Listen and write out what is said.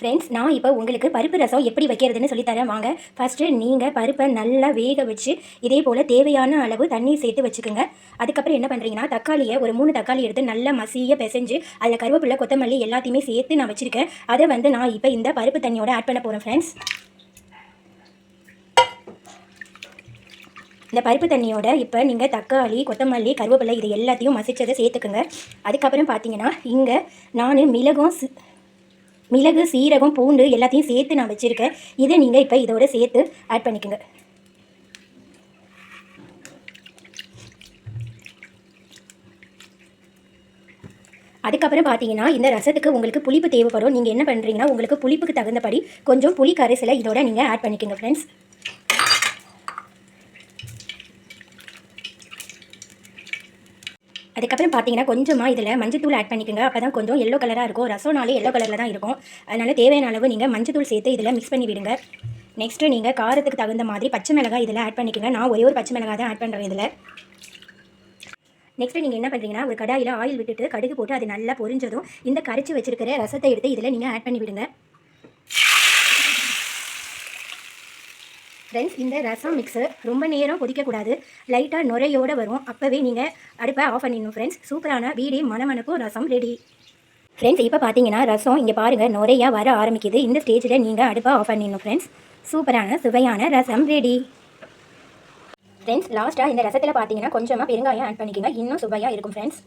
Friends நான் இப்போ உங்களுக்கு பருப்பு ரசம் எப்படி வைக்கிறதுன்னு சொல்லித்தரேன். வாங்க ஃபஸ்ட்டு நீங்கள் பருப்பை நல்லா வேக வச்சு இதே போல் தேவையான அளவு தண்ணி சேர்த்து வச்சுக்கோங்க. அதுக்கப்புறம் என்ன பண்ணுறீங்கன்னா தக்காளியை ஒரு மூணு தக்காளி எடுத்து நல்லா மசிய பிசைஞ்சு அதில் கருவேப்பிலை கொத்தமல்லி எல்லாத்தையுமே சேர்த்து நான் வச்சுருக்கேன். அதை வந்து நான் இப்போ இந்த பருப்பு தண்ணியோட ஆட் பண்ண போகிறேன் ஃப்ரெண்ட்ஸ் இந்த பருப்பு தண்ணியோட இப்போ நீங்கள் தக்காளி கொத்தமல்லி கருவேப்பிலை இது எல்லாத்தையும் மசித்ததை சேர்த்துக்குங்க. அதுக்கப்புறம் பார்த்தீங்கன்னா இங்கே நான் மிளகும் மிளகு சீரகம் பூண்டு எல்லாத்தையும் சேர்த்து நான் வச்சுருக்கேன். இதை நீங்கள் இப்போ இதோட சேர்த்து ஆட் பண்ணிக்கோங்க. அதுக்கப்புறம் பார்த்தீங்கன்னா இந்த ரசத்துக்கு உங்களுக்கு புளிப்பு தேவைப்படும். நீங்கள் என்ன பண்ணுறீங்கன்னா உங்களுக்கு புளிப்புக்கு தகுந்தபடி கொஞ்சம் புளி கரைசலை இதோட நீங்கள் ஆட் பண்ணிக்கோங்க ஃப்ரெண்ட்ஸ் அதுக்கப்புறம் பார்த்தீங்கன்னா கொஞ்சமாக இதில் மஞ்சத்தூள் ஆட் பண்ணிக்கோங்க. அப்போ தான் கொஞ்சம் எல்லோ கலராக இருக்கும். ரசம்னாலே எல்லோ கலரில் தான் இருக்கும். அதனால் தேவையான அளவு நீங்கள் மஞ்சத்தூள் சேர்த்து இதில் மிக்ஸ் பண்ணி விடுங்க. நெக்ஸ்ட்டு நீங்கள் காரத்துக்கு தகுந்த மாதிரி பச்சை மிளகாய் இதில் ஆட் பண்ணிக்கோங்க. நான் ஒரே ஒரு பச்சை மிளகாய் தான் ஆட் பண்ணுறேன் இதில். நெக்ஸ்ட்டு நீங்கள் என்ன பண்ணுறீங்கன்னா ஒரு கடாயில் ஆயில் விட்டுட்டு கடுகு போட்டு அது நல்லா பொரிஞ்சதும் இந்த கரைச்சி வச்சிருக்கிற ரசத்தை எடுத்து இதில் நீங்கள் ஆட் பண்ணி விடுங்க. ஃப்ரெண்ட்ஸ் இந்த ரசம் மிக்ஸு ரொம்ப நேரம் கொதிக்கக்கூடாது. லைட்டாக நுரையோடு வரும். அப்போவே நீங்கள் அடுப்பை ஆஃப் பண்ணிடணும் ஃப்ரெண்ட்ஸ் சூப்பரான வீடே மணமணக்கும் ரசம் ரெடி ஃப்ரெண்ட்ஸ் இப்போ பார்த்தீங்கன்னா ரசம் இங்கே பாருங்கள் நுரையாக வர ஆரம்பிக்குது. இந்த ஸ்டேஜில் நீங்கள் அடுப்பை ஆஃப் பண்ணிடணும் ஃப்ரெண்ட்ஸ் சூப்பரான சுவையான ரசம் ரெடி ஃப்ரெண்ட்ஸ் லாஸ்ட்டாக இந்த ரசத்தில் பார்த்தீங்கன்னா கொஞ்சமாக பெருங்காயம் ஆட் பண்ணிக்கோங்க. இன்னும் சுவையாக இருக்கும் ஃப்ரெண்ட்ஸ்